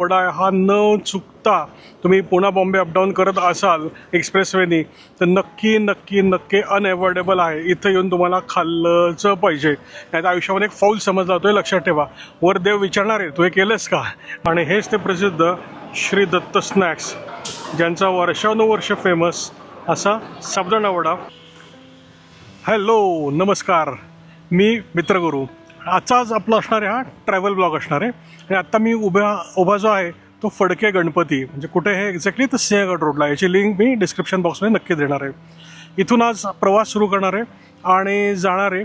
वडा हा न चुकता तुम्ही पुणा बॉम्बे अपडाऊन करत असाल एक्सप्रेसवेनी तर नक्की नक्की नक्की अनएवॉर्डेबल आहे. इथं येऊन तुम्हाला खाल्लंच पाहिजे. नाही तर आयुष्यामध्ये एक फाऊल समजला जातो आहे लक्षात ठेवा. वर देव विचारणार आहे तू हे केलंस का? आणि हेच ते प्रसिद्ध श्री दत्त स्नॅक्स ज्यांचा वर्षानुवर्ष फेमस असा साबदाणा वडा. हॅलो नमस्कार. मी मित्रगुरू. आजचाच आपला असणार आहे हा ट्रॅव्हल ब्लॉग असणार आहे. आणि आत्ता मी उभ्या उभा जो आहे तो फडके गणपती म्हणजे कुठे हे एक्झॅक्टली तर सिंहगड रोडला याची लिंक मी डिस्क्रिप्शन बॉक्समध्ये नक्की देणार आहे. इथून आज प्रवास सुरू करणार आहे आणि जाणार आहे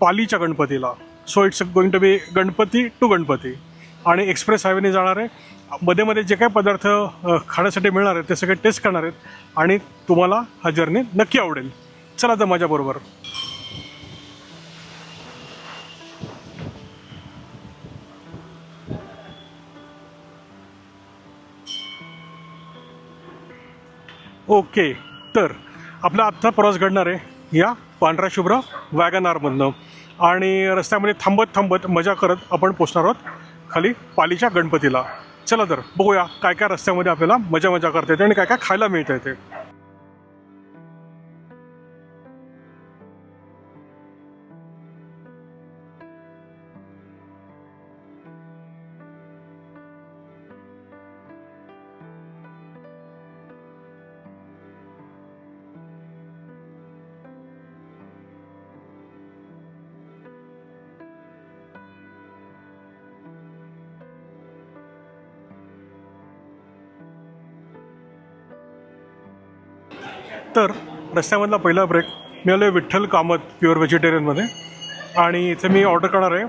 पालीच्या गणपतीला. So it's going to be Ganpati to Ganpati. आणि एक्सप्रेस हायवेने जाणार आहे. मध्ये मध्ये जे काही पदार्थ खाण्यासाठी मिळणार आहेत ते सगळे टेस्ट करणार आहेत. आणि तुम्हाला हा जर्नी नक्की आवडेल. चला तर माझ्याबरोबर. ओके तर आपला आत्ता प्रवास घडणार आहे या पांढरा शुभ्र वॅगन आरमधनं आणि रस्त्यामध्ये थांबत थांबत मजा करत आपण पोचणार आहोत खाली पालीच्या गणपतीला. चला तर बघूया काय काय रस्त्यामध्ये आपल्याला मजा मजा करता येते आणि काय काय खायला मिळतं येते तर रस्त्यामधला पहिला ब्रेक मी आलो आहे विठ्ठल कामत प्युअर व्हेजिटेरियनमध्ये आणि इथे मी ऑर्डर करणार आहे.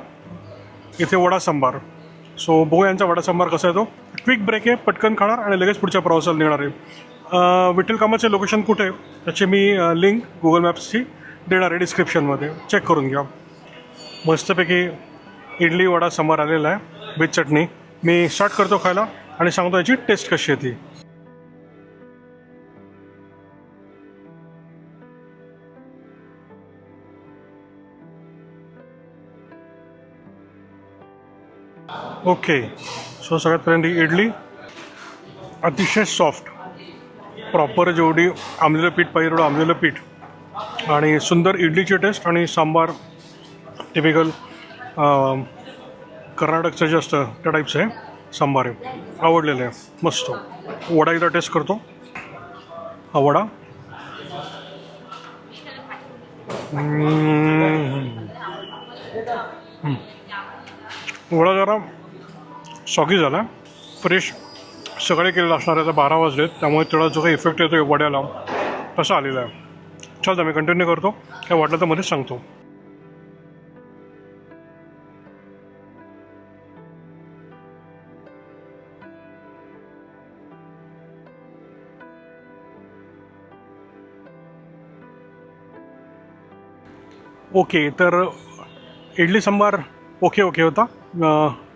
इथे वडा सांबार. सो बघू यांचा वडा सांबार कसा आहे तो. क्विक ब्रेक आहे पटकन खाणार आणि लगेच पुढच्या प्रवासाला निघणार आहे. विठ्ठल कामाचे लोकेशन कुठे? आहे त्याची मी लिंक गुगल मॅप्सची देणार आहे डिस्क्रिप्शनमध्ये चेक करून घ्या. मस्तपैकी इडली वडा सांबार आलेला आहे. With chutney. मी स्टार्ट करतो खायला आणि सांगतो याची टेस्ट कशी आहे ती. ओके. सो सगळ्यात पहिल्यांदा ही इडली. अतिशय सॉफ्ट प्रॉपर जेवढी आंबलेलं पीठ पाहिजे तेवढं आंबलेलं पीठ. आणि सुंदर इडलीची टेस्ट आणि सांबार. टिपिकल कर्नाटकचं जे असतं त्या टाईपचं आहे. सांबार आहे. आवडलेलं आहे. मस्त. वडा एकदा टेस्ट करतो. हा वडा. वडा जरा सॉगी झाला. फ्रेश. सकाळी केलेला असणार आहे आता बारा वाजलेत. त्यामुळे तेवढा जो काही इफेक्ट येतो वड्याला तसा आलेला आहे. चल मी कंटिन्यू करतो. काय वाटलं तर मध्येच सांगतो. ओके तर इडली सांबार ओके ओके होता.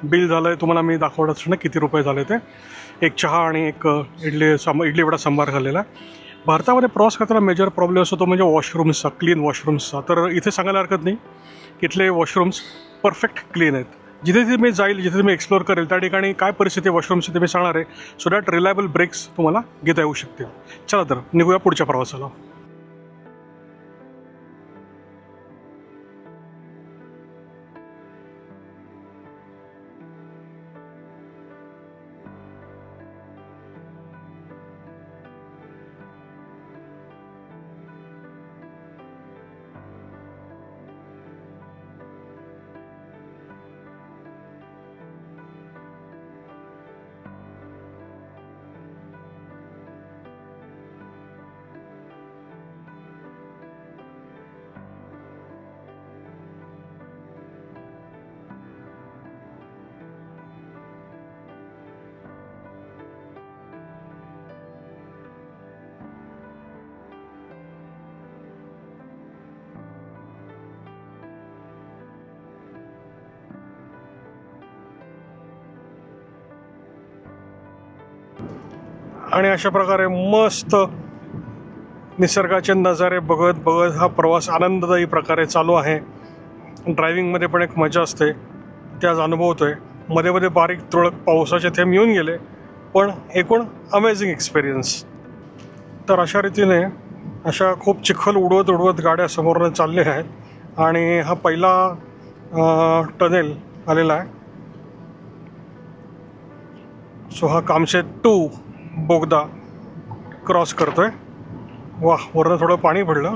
बिल झालं आहे तुम्हाला मी दाखवत असं ना किती रुपये झाले ते. एक चहा आणि एक इडली सांब इडली वडा सांबार खाल्लेला आहे भारतामध्ये प्रवास करताना मेजर प्रॉब्लेम असतो तो म्हणजे वॉशरूम्सचा क्लीन वॉशरूम्सचा तर इथे सांगायला हरकत नाही. इथले वॉशरूम्स परफेक्ट क्लीन आहेत. जिथे जिथे मी जाईल जिथे मी एक्सप्लोर करेल त्या ठिकाणी काय परिस्थिती वॉशरूमची ते मी सांगणार आहे सो दॅट रिलायबल ब्रेक्स तुम्हाला घेता येऊ शकतील. चला तर निघूया पुढच्या प्रवासाला. आणि अशा प्रकारे मस्त निसर्गाचे नजारे बघत बघत हा प्रवास आनंददायी प्रकारे चालू आहे. ड्रायव्हिंगमध्ये पण एक मजा असते. त्या आज अनुभवतोय. मध्ये मध्ये बारीक तुरळक पावसाचे थेंब येऊन गेले पण एकूण अमेझिंग एक्सपिरियन्स तर अशा रीतीने अशा खूप चिखल उडवत उडवत गाड्या समोरनं चालल्या आहेत. आणि हा पहिला टनेल आलेला आहे. सो हा कामशेत टू बोगदा क्रॉस करतोय. वा वरनं थोडं पाणी पडलं.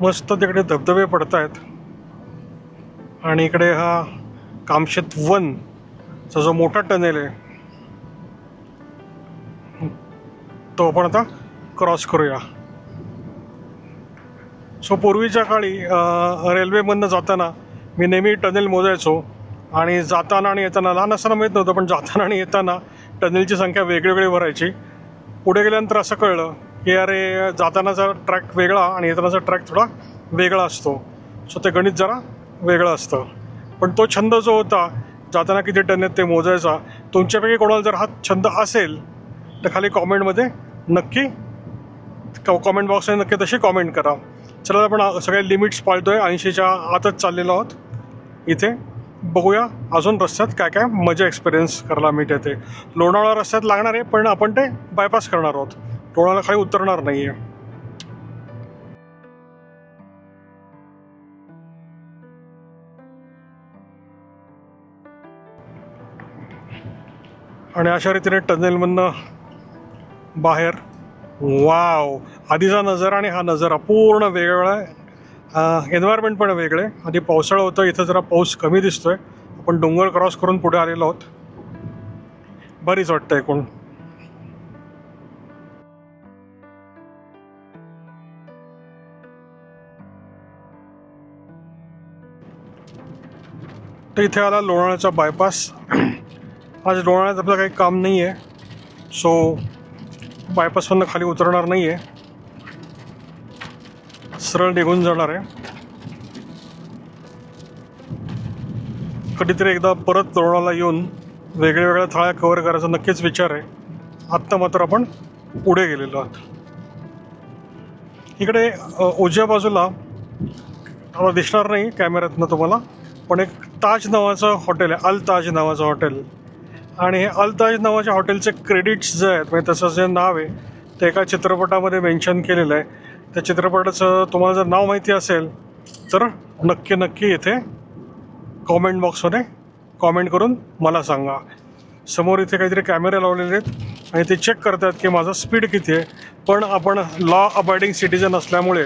मस्त तिकडे धबधबे पडत आहेत आणि इकडे हा कामशेत वन चा जो मोठा टनेल आहे तो आपण आता क्रॉस करूया. सो पूर्वीच्या काळी रेल्वेमधनं जाताना मी नेहमी टनेल मोजायचो. आणि जाताना आणि येताना लहान असताना माहीत नव्हतं पण जाताना आणि येताना टनेलची संख्या वेगळी भरायची. पुढे गेल्यानंतर असं कळलं की अरे जातानाचा ट्रॅक वेगळा आणि येतानाचा ट्रॅक थोडा वेगळा असतो. सो ते गणित जरा वेगळं असतं. पण तो छंद जो होता जाताना किती टन आहेत ते मोजायचा तुमच्यापैकी कोणाला जर हा छंद असेल तर खाली कॉमेंटमध्ये नक्की कॉमेंट बॉक्समध्ये नक्की तशी कॉमेंट करा. चला आपण सगळे लिमिट्स पाळतोय. ऐंशीच्या आतच चाललेलो आहोत. इथे बघूया अजून रस्त्यात काय काय मजा एक्सपिरियन्स करायला मिळते ते. लोणावळा रस्त्यात लागणार आहे पण आपण ते बायपास करणार आहोत. लोणावळा खाली उतरणार नाही आहे आणि अशा रीतीने टनेलमधनं बाहेर. वाव आधीचा नजर आणि हा नजारा पूर्ण वेगवेगळा आहे. एन्व्हायरमेंट पण वेगळे. आधी पावसाळा होतं इथं जरा पाऊस कमी दिसतोय. आपण डोंगर क्रॉस करून पुढे आलेलो आहोत. बरीच वाटतं एकूण तर इथे आला लोणाळ्याचा बायपास आज लोणाळ्यात आपलं काही काम नाही आहे सो बायपासमधनं खाली उतरणार नाही आहे सरळ निघून जाणार आहे. कधीतरी एकदा परत तरुणाला येऊन वेगळ्या वेगळ्या थाळ्या कव्हर करायचा नक्कीच विचार आहे. आत्ता मात्र आपण पुढे गेलेलो आहोत. इकडे उजव्या बाजूला आता दिसणार नाही कॅमेऱ्यातनं तुम्हाला पण एक ताज नावाचं हॉटेल आहे अल ताज नावाचं हॉटेल. आणि हे अल ताज नावाच्या हॉटेलचे क्रेडिट्स जे आहेत म्हणजे त्याचं जे नाव आहे ते एका चित्रपटामध्ये मेन्शन केलेलं आहे. त्या चित्रपटाचं तुम्हाला जर नाव माहिती असेल तर नक्की नक्की इथे कॉमेंट बॉक्समध्ये कॉमेंट करून मला सांगा. समोर इथे काहीतरी कॅमेरे लावलेले आहेत आणि ते चेक करतात की माझा स्पीड किती आहे. पण आपण लॉ अबायडिंग सिटीजन असल्यामुळे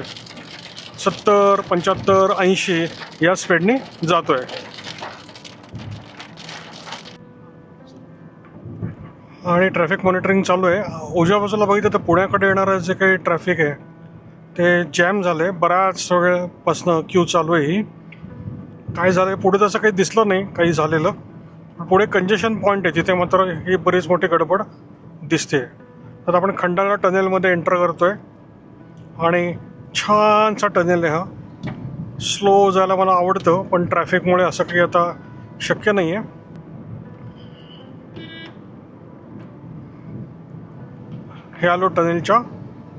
सत्तर पंच्याहत्तर ऐंशी या स्पीडने जातो आहे आणि ट्रॅफिक मॉनिटरिंग चालू आहे. उजव्या बाजूला बघितलं तर पुण्याकडे येणारं जे काही ट्रॅफिक आहे ते जॅम झालं. आहे बऱ्याच वेळपासनं क्यू चालू आहे ही. काय झालं पुढे तसं काही दिसलं नाही काही झालेलं. पुढे कंजेशन पॉईंट आहे. तिथे मात्र ही बरीच मोठी गडबड दिसते तर आपण खंडाळा टनेलमध्ये एंटर करतोय. आणि छानसा टनेल आहे हा. स्लो जायला मला आवडतं पण ट्रॅफिकमुळे असं काही आता शक्य नाही आहे हे आलो टनेलच्या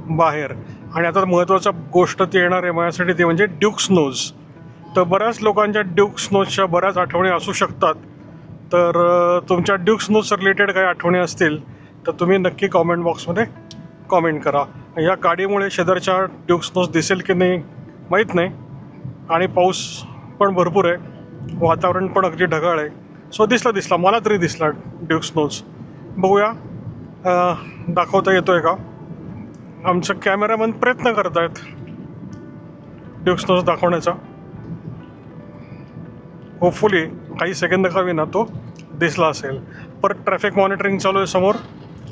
बाहेर. आणि आता महत्त्वाचा गोष्ट ती येणार आहे माझ्यासाठी ती म्हणजे ड्यूक नोज तर बऱ्याच लोकांच्या ड्यूक नोजच्या बऱ्याच आठवणी असू शकतात. तर तुमच्या ड्यूक नोज रिलेटेड काही आठवणी असतील तर तुम्ही नक्की कॉमेंट बॉक्समध्ये कॉमेंट करा. या गाडीमुळे शेजारच्या ड्यूक नोज दिसेल की नाही माहीत नाही. आणि पाऊस पण भरपूर आहे. वातावरण पण अगदी ढगाळ आहे. सो दिसला दिसला. मला तरी दिसला ड्यूक नोज बघूया दाखवता येतो आहे का? आमचे कॅमेरामन प्रयत्न करत आहेत ड्युक्सनोज दाखवण्याचा. होपफुली काही सेकंद का विना तो दिसला असेल. परत ट्रॅफिक मॉनिटरिंग चालू आहे समोर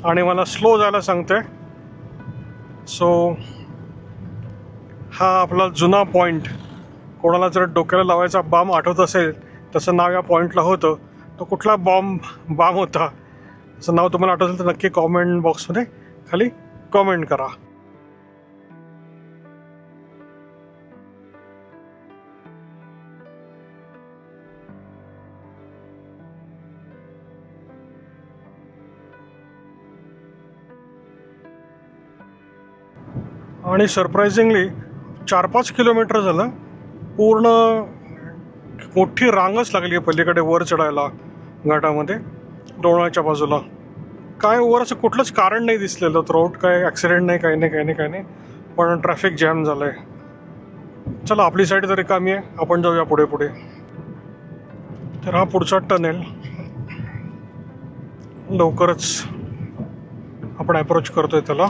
आणि मला स्लो जायला सांगते. सो हा आपला जुना पॉईंट कोणाला जर डोक्याला लावायचा बाम आठवत असेल तसं नाव या पॉईंटला होतं. तो कुठला बॉम्ब बाम होता. असं नाव तुम्हाला आठवत असेल तर नक्की कॉमेंट बॉक्समध्ये खाली कमेंट करा. आणि सरप्रायझिंगली चार पाच किलोमीटर झालं. पूर्ण मोठी रांगच लागली आहे पलीकडे वर चढायला घाटामध्ये. डोळ्याच्या बाजूला. काय ओव्हर असं कुठलंच कारण नाही दिसलेलं. थ्रोट काय ॲक्सिडेंट नाही काही नाही काही नाही काही नाही. पण ट्रॅफिक जॅम झालं आहे चला आपली साईड तरी कामी आहे. आपण जाऊया पुढे पुढे. तर हा पुढचा टनेल लवकरच आपण अप्रोच करतोय त्याला.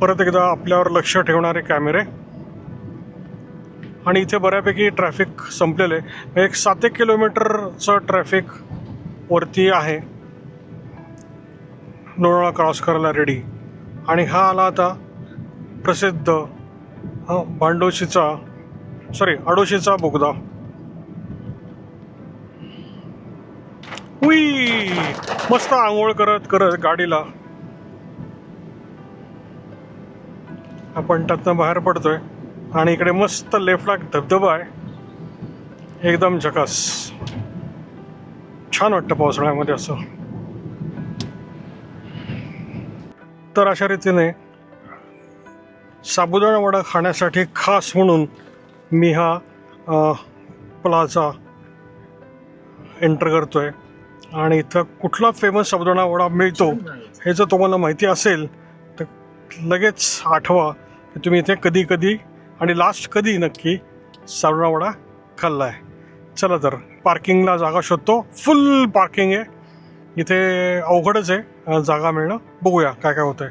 परत एकदा आपल्यावर लक्ष ठेवणारे कॅमेरे आणि इथे बऱ्यापैकी ट्रॅफिक संपलेलं आहे. एक सात एक किलोमीटरचं ट्रॅफिक वरती आहे. लोणावळा क्रॉस करायला रेडी आणि हा आला आता प्रसिद्ध भांडोशीचा सॉरी अडोशीचा बोगदा. उई! मस्त आंघोळ करत करत गाडीला. आपण त्यातनं बाहेर पडतोय. आणि इकडे मस्त लेफ्टला धबधबा आहे. एकदम झकास. छान वाटतं पावसाळ्यामध्ये असं. तर अशा रीतीने साबुदाणा वडा खाण्यासाठी खास म्हणून मी हा प्लाझा एंटर करतोय. आणि इथं कुठला फेमस साबुदाणा वडा मिळतो हे जर तुम्हाला माहिती असेल तर लगेच आठवा की तुम्ही इथे कधी कधी आणि लास्ट कधी नक्की साबुदाणा वडा खाल्ला आहे चला तर पार्किंगला जागा शोधतो. फुल पार्किंग आहे. इथे अवघडच आहे जागा मिळणं. बघूया काय काय होतंय.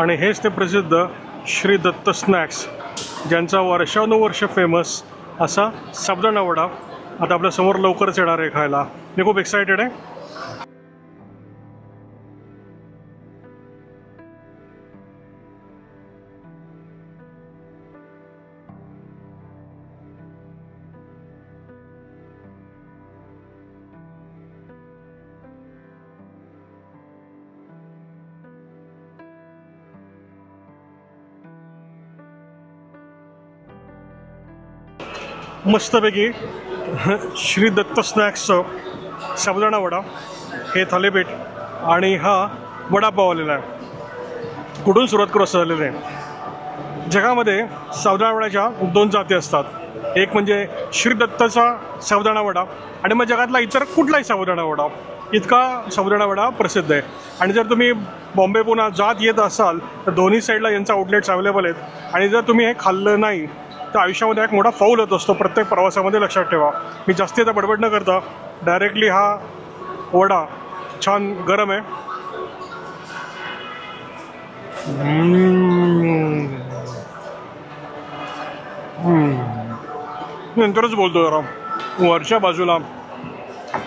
आणि हेच ते प्रसिद्ध श्री दत्त स्नॅक्स ज्यांचा वर्षानुवर्ष फेमस असा साबुदाणा वडा आता आपल्यासमोर लवकरच येणार आहे खायला. मी खूप एक्सायटेड आहे. मस्तपैकी श्री दत्त स्नॅक्सचं साबुदाणा वडा हे थालीपीठ आणि हा वडापाव आलेला आहे. कुठून सुरुवात करू असं झालेलं आहे? जगामध्ये साबुदाणा वड्याच्या दोन जाती असतात. एक म्हणजे श्री दत्ताचा साबुदाणा वडा आणि मग जगातला इतर कुठलाही साबुदाणा वडा. इतका साबुदाणा वडा प्रसिद्ध आहे. आणि जर तुम्ही बॉम्बे पुन्हा जात येत असाल तर दोन्ही साईडला यांचा आउटलेट्स अवेलेबल आहेत. आणि जर तुम्ही हे खाल्लं नाही तर आयुष्यामध्ये एक मोठा फौल होत असतो. प्रत्येक प्रवासामध्ये लक्षात ठेवा. मी जास्ती आता बडबड न करता डायरेक्टली हा वडा छान गरम आहे. नंतरच बोलतो जरा. वरच्या बाजूला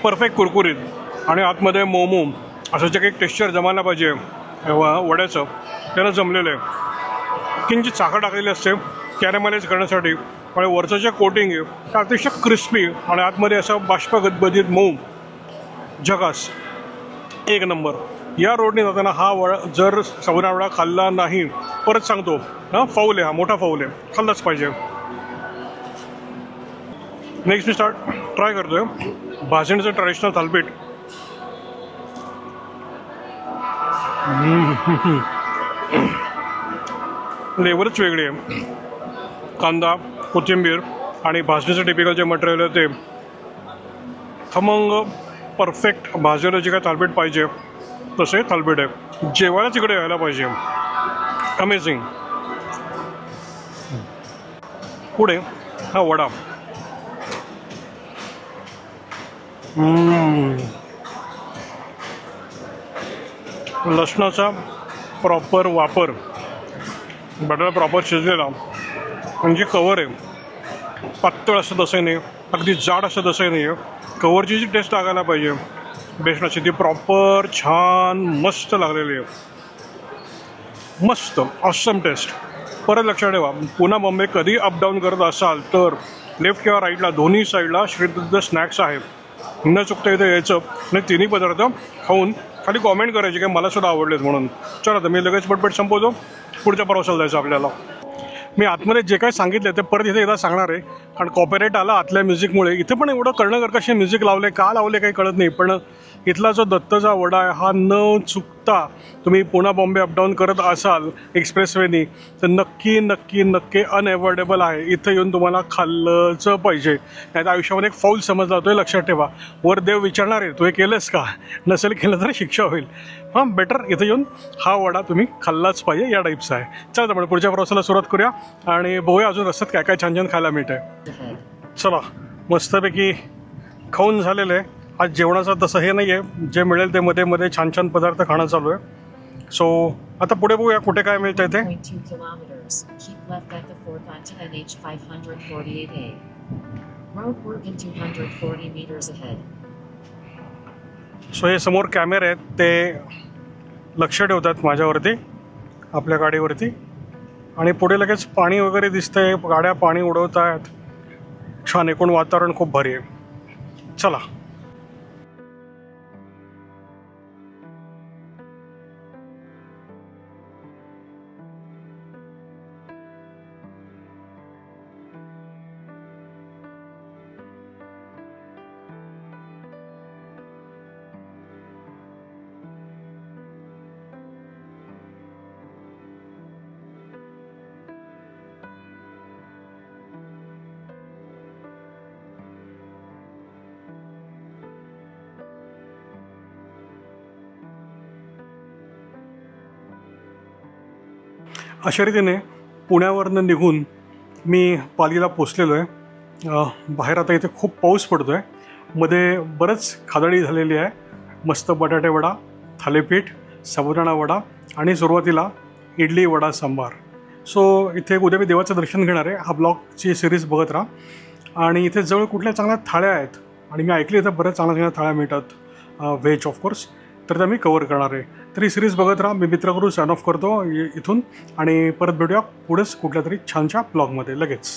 परफेक्ट कुरकुरीत आणि आतमध्ये मोमो. असं जे काही टेक्स्चर जमायला पाहिजे व- वड्याचं त्याला जमलेलं आहे. किंचित साखर टाकलेली असते. कॅरेमलाइज करण्यासाठी आणि वरचं जे कोटिंग आहे ते अतिशय क्रिस्पी आणि आतमध्ये असं बाष्पगदबदित मऊ जगास. एक नंबर. या रोडने जाताना हा वडा जर साबुदाणा वडा खाल्ला नाही परत सांगतो हा फाऊल आहे हा मोठा फाऊल आहे. खाल्लाच पाहिजे. नेक्स्ट मी स्टार्ट ट्राय करतोय. भाजणीचं ट्रॅडिशनल थालपीठ. लेवलच वेगळी आहे. कांदा कोथिंबीर आणि भाजणीचं टिपिकल जे मटेरियल आहे ते. खमंग परफेक्ट भाजलेलं जे काय थालपीठ पाहिजे तसे थालपीठ आहे. जेवायला तिकडे यायला पाहिजे. अमेझिंग पुढे हा वडा. लसणाचा प्रॉपर वापर. बटाटा प्रॉपर शिजलेला. म्हणजे कवर आहे. पातळ असं तसं नाही. अगदी जाड असं तसं नाही. आहे कवरची जी टेस्ट लागायला पाहिजे. बेसनाची ती प्रॉपर छान मस्त लागलेली आहे. मस्त ऑसम टेस्ट परत लक्षात ठेवा पुन्हा बॉम्बे कधी अपडाऊन करत असाल तर लेफ्ट किंवा राईटला दोन्ही साईडला श्रीदुद्ध स्नॅक्स आहे न चुकता इथं यायचं. आणि तिन्ही पदार्थ खाऊन खाली कॉमेंट करायची की मला सुद्धा आवडलेत म्हणून. चला तर मी लगेच पटपट संपवतो. पुढच्या प्रवासाला जायचं आपल्याला. मी आतमध्ये जे काही सांगितलं ते परत इथे एकदा सांगणार आहे. कारण कॉपीराईट आला आतल्या म्युझिकमुळे इथे पण एवढं करणं कशी म्युझिक लावले का लावले काही कळत नाही. पण इथला जो दत्तचा वडा आहे हा न चुक चुकता तुम्ही पुन्हा बॉम्बे अपडाऊन करत असाल एक्सप्रेसवेनी तर नक्की नक्की नक्की अनएवॉर्डेबल आहे. इथं येऊन तुम्हाला खाल्लंच पाहिजे. नाही आयुष्यामध्ये एक फौल समजला जातो आहे लक्षात ठेवा. वर देव विचारणार आहे तू हे केलंस का? नसेल केलं तर शिक्षा होईल. हां बेटर इथं येऊन हा वडा तुम्ही खाल्लाच पाहिजे या टाईपचा आहे. चला तर पुढच्या प्रवासाला सुरुवात करूया आणि बघूया अजून रस्त्यात काय काय छान छान खायला मिळत आहे चला मस्तपैकी खाऊन झालेलं आहे. आज जेवणाचं तसं हे नाही आहे जे मिळेल ते मध्ये मध्ये छान छान पदार्थ खाणं चालू आहे. सो आता पुढे बघूया कुठे काय मिळतं आहे ते. सो हे समोर कॅमेरे आहेत. ते लक्ष ठेवतात माझ्यावरती आपल्या गाडीवरती. आणि पुढे लगेच पाणी वगैरे दिसतंय. गाड्या पाणी उडवत आहेत छान एकूण वातावरण खूप भारी आहे. चला. अशा रीतीने पुण्यावरनं निघून मी पालीला पोचलेलो आहे बाहेर आता इथे खूप पाऊस पडतो आहे मध्ये बरंच खादडी झालेली आहे. मस्त बटाटे वडा थालीपीठ साबुदाणा वडा आणि सुरुवातीला इडली वडा सांबार. सो इथे उद्या मी देवाचं दर्शन घेणार आहे. हा ब्लॉगची सिरीज बघत राहा. आणि इथे जवळ कुठल्या चांगल्या थाळ्या आहेत? आणि मी ऐकली इथं बऱ्याच चांगल्या चांगल्या थाळ्या मिळतात. व्हेज ऑफकोर्स तर त्या मी कवर करणार आहे. तरी सिरीज बघत राहा. मी मित्रकडून साइन ऑफ करतो इथून. आणि परत भेटूया पुढेच कुठल्या तरी छानशा ब्लॉगमध्ये लगेच.